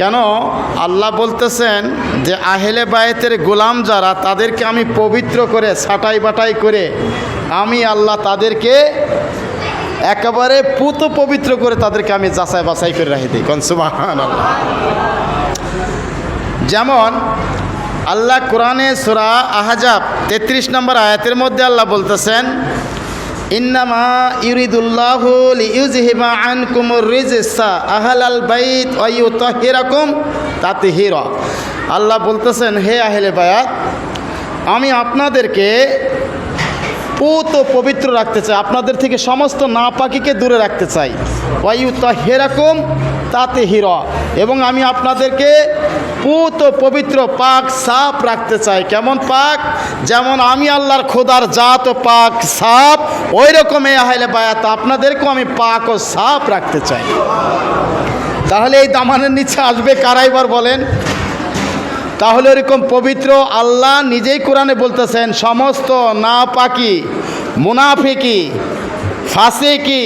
কেন? আল্লাহ বলতেছেন যে আহেলে বায়েতের গোলাম যারা, তাদেরকে আমি পবিত্র করে, ছাটাই বাটাই করে আমি আল্লাহ তাদেরকে একেবারে পুত পবিত্র করে তাদেরকে আমি যাচাই বাছাই করে রাখি দিই। আল্লাহ যেমন আল্লাহ কোরআনে সুরা আহাজাব তেত্রিশ নম্বর আয়াতের মধ্যে আল্লাহ বলতেছেন ইন্নামা কুমুর আহলাল বাইত অয়ু তাতে আল্লাহ বলতেছেন হে আহলে বায়াত আমি আপনাদেরকে পুত ও পবিত্র রাখতে চাই আপনাদের থেকে সমস্ত না পাখিকে দূরে রাখতে চাই। ওয়ায়ু হেরাকুম তাতে হির এবং আমি আপনাদেরকে পুত ও পবিত্র পাক সাপ রাখতে চাই। কেমন পাক? যেমন আমি আল্লাহর খোদার জাত ও পাক সাপ ওই রকমই আহলে বায়াত, আপনাদেরকেও আমি পাক ও সাপ রাখতে চাই। তাহলে এই দামানের নিচে আসবে কারাইবার বলেন? তাহলে এরকম পবিত্র আল্লাহ নিজেই কোরআনে বলতেছেন, সমস্ত না পাকি মুনাফিকি, ফাসেকি,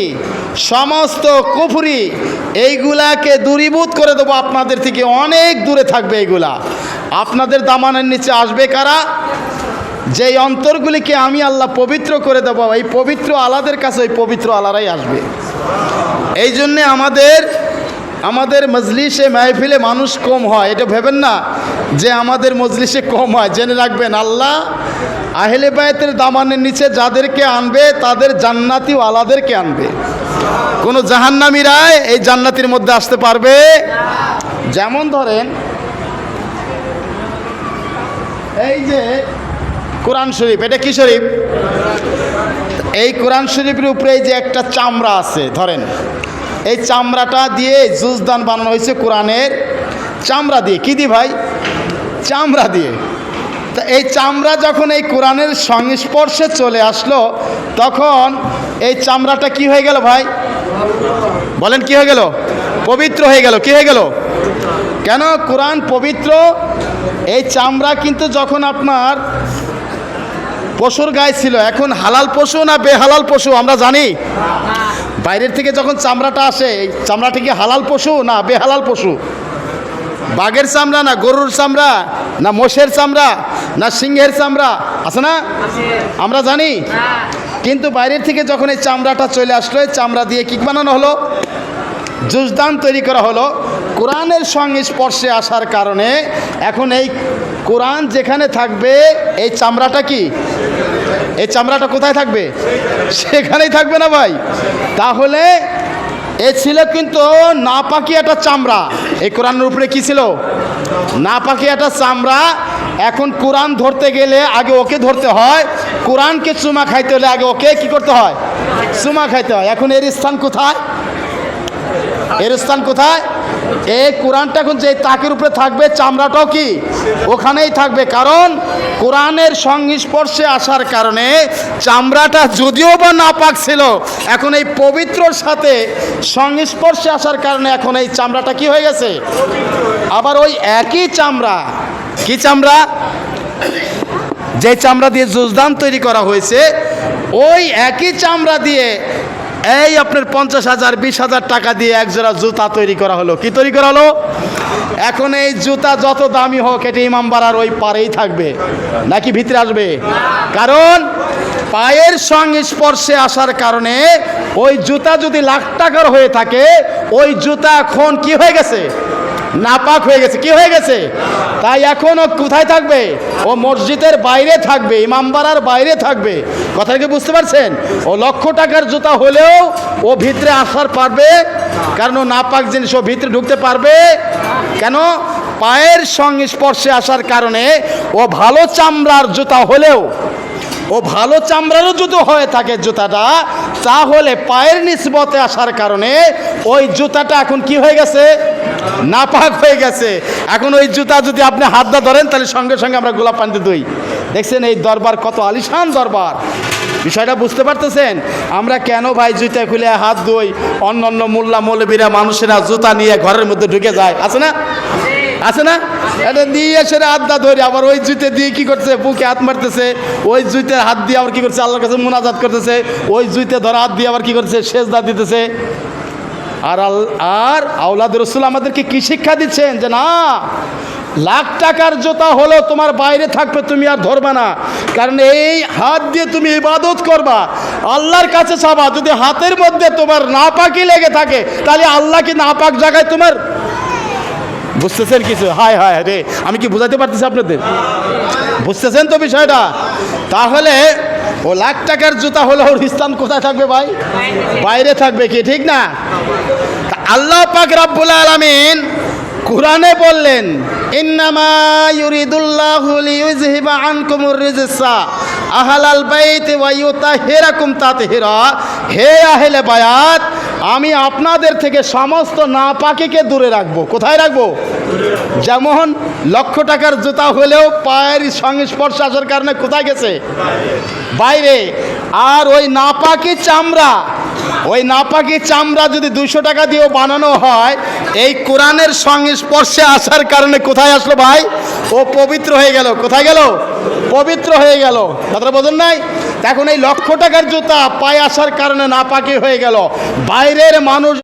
সমস্ত কুফরি, এইগুলাকে দূরীভূত করে দেবো। আপনাদের থেকে অনেক দূরে থাকবে এইগুলা। আপনাদের দামানের নিচে আসবে কারা? যেই অন্তরগুলিকে আমি আল্লাহ পবিত্র করে দেবো, এই পবিত্র আলাদের কাছে ওই পবিত্র আলারাই আসবে। এই জন্যে আমাদের আমাদের মজলিসে মাহফিলে মানুষ কম হয়, এটা ভেবেন না যে আমাদের মজলিসে কম হয়, জেনে রাখবেন আল্লাহ আহলে বায়তের দামানের নিচে যাদেরকে আনবে, তাদের জান্নাতি আলাদেরকে আনবে। কোনো জাহান্নামীরাই এই জান্নাতির মধ্যে আসতে পারবে? যেমন ধরেন, এই যে কোরআন শরীফ, এটা কি শরীফ? এই কোরআন শরীফের উপরে যে একটা চামড়া আছে, ধরেন। এই চামড়াটা দিয়ে জুজদান বানানো হয়েছে কোরআনের। চামড়া দিয়ে, কি দিয়ে ভাই? চামড়া দিয়ে। তা এই চামড়া যখন এই কোরআনের সংস্পর্শে চলে আসলো, তখন এই চামড়াটা কি হয়ে গেল ভাই? বলেন কি হয়ে গেল? পবিত্র হয়ে গেল, কি হয়ে গেল? কেন? কোরআন পবিত্র? এই চামড়া কিন্তু যখন আপনার পশুর গায়ে ছিল, এখন হালাল পশু না বেহালাল পশু, আমরা জানি? বাইরের থেকে যখন চামড়াটা আসে, এই চামড়াটা কি হালাল পশু না বেহালাল পশু? বাঘের চামড়া না গরুর চামড়া না মোষের চামড়া না সিংহের চামড়া? আছে না? আমরা জানি। কিন্তু বাইরের থেকে যখন এই চামড়াটা চলে আসলো, এই চামড়া দিয়ে কি বানানো হলো? জুজদান তৈরি করা হলো। কোরআনের সঙ্গে স্পর্শে আসার কারণে এখন এই কোরআন যেখানে থাকবে, এই চামড়াটা কি? এই চামড়াটা কোথায় থাকবে? সেখানেই থাকবে না ভাই? তাহলে এ ছিল কিন্তু না পাকি একটা চামড়া। এই কোরআনের উপরে কি ছিল? না পাকি একটা চামড়া। এখন কোরআন ধরতে গেলে আগে ওকে ধরতে হয়। কোরআনকে চুমা খাইতে হলে আগে ওকে কি করতে হয়? চুমা খাইতে হয়। এখন এর স্থান কোথায়? এর স্থান কোথায়? এই কোরআনটা এখন যে তাকের উপরে থাকবে, চামড়াটাও কি? ওখানেই থাকবে। কারণ কোরআনের সংস্পর্শে আসার কারণে চামড়াটা যদিও বা না পাক ছিল, এখন এই পবিত্রর সাথে সংস্পর্শে আসার কারণে এখন এই চামড়াটা কি হয়ে গেছে? আবার ওই একই চামড়া, কি চামড়া? যে চামড়া দিয়ে জুজদান তৈরি করা হয়েছে, ওই একই চামড়া দিয়ে এই আপনার পঞ্চাশ হাজার, বিশ হাজার টাকা দিয়ে একজোড়া জুতা তৈরি করা হলো। কি তৈরি করা হলো? এখন এই জুতা যত দামি হোক, এটা ইমাম বাড়ার ওই পারেই থাকবে। নাকি ভিতরে আসবে? কারণ পায়ের সঙ্গে স্পর্শে আসার কারণে ওই জুতা যদি লাখ টাকার হয়ে থাকে, ওই জুতা এখন কি হয়ে গেছে? নাপাক হয়ে গেছে। কি হয়ে গেছে? তাই এখন ও কোথায় থাকবে? ও মসজিদের বাইরে থাকবে ইমামবাড়ার বাইরে থাকবে। কথা কি বুঝতে পারছেন? ও লক্ষ টাকার জুতা হলেও ও ভিতরে আসার পারবে কারণ ও নাপাক জিনিস ও ভিতরে ঢুকতে পারবে কেন? পায়ের সংস্পর্শে আসার কারণে ও ভালো চামড়ার জুতা হলেও, ও ভালো চামড়ারও জুতো হয়ে থাকে জুতাটা তাহলে পায়ের নিসবতে আসার কারণে ওই জুতাটা এখন কি হয়ে গেছে? নাপাক হয়ে গেছে। এখন ওই জুতা যদি আপনি হাত দা ধরেন, তাহলে সঙ্গে সঙ্গে আমরা গোলাপ পানিতে দই দেখছেন এই দরবার কত আলিশান দরবার। বিষয়টা বুঝতে পারতেছেন? আমরা কেন ভাই জুতা খুলে হাত ধুই? অন্য অন্য মোল্লা মৌলবীরা, মানুষেরা জুতা নিয়ে ঘরের মধ্যে ঢুকে যায়। আছে না? আছে না? এটা দিয়ে এসে আড্ডা ধরে, আবার ওই জুতে দিয়ে কি করছে? বুকে হাত মারতেছে। ওই জুতের হাত দিয়ে আবার কি করছে? আল্লাহর কাছে মোনাজাত করতেছে। ওই জুতে ধরা হাত দিয়ে আবার কি করছে? সেজদা দিতেছে। আর আর আউলাদ রসুল আমাদেরকে কি শিক্ষা দিচ্ছেন? যে না, লাখ টাকার জোতা হলেও তোমার বাইরে থাকবে, তুমি আর ধরবে না। কারণ এই হাত দিয়ে তুমি ইবাদত করবা। আল্লাহর কাছে চাবা, যদি হাতের মধ্যে তোমার নাপাকি লেগে থাকে, তাহলে আল্লাহ কি নাপাক জায়গায় তোমার বুঝতেছেন কিছু? হায় হায় রে, আমি কি বুঝাতে পারতেছি আপনাদের? বুঝতেছেন তো বিষয়টা? তাহলে ও লাখ টাকার জুতা হলে ওর ইসলাম কোথায় থাকবে ভাই? বাইরে থাকবে কি, ঠিক না? আল্লাহ পাক রাব্বুল আলামিন কোরআনে বললেন, ইন্নামা ইউরিদুল্লাহু লিইউযহিবা আনকুমুর রিজসা। আহলাল বাইতি ওয়া ইউতাহিরাকুম তাতহিরা। হে আহলে বায়াত আমি আপনাদের থেকে সমস্ত নাপাকিকে দূরে রাখব। কোথায় রাখব? যেমন লক্ষ টাকার জুতা হলেও পায়ের সংস্পর্শ আসার কারণে কোথায় গেছে? বাইরে। আর ওই নাপাকি চামড়া, ওই নাপাকি চামড়া যদি দুশো টাকা দিয়েও বানানো হয়, এই কোরআনের সংস্পর্শে আসার কারণে কোথায় আসলো ভাই? ও পবিত্র হয়ে গেল। কোথায় গেল? পবিত্র হয়ে গেল। কথাটা বোঝেন নাই? এখন এই লক্ষ টাকার জুতা পায়ে আসার কারণে নাপাকি হয়ে গেল। বাইরের মানুষ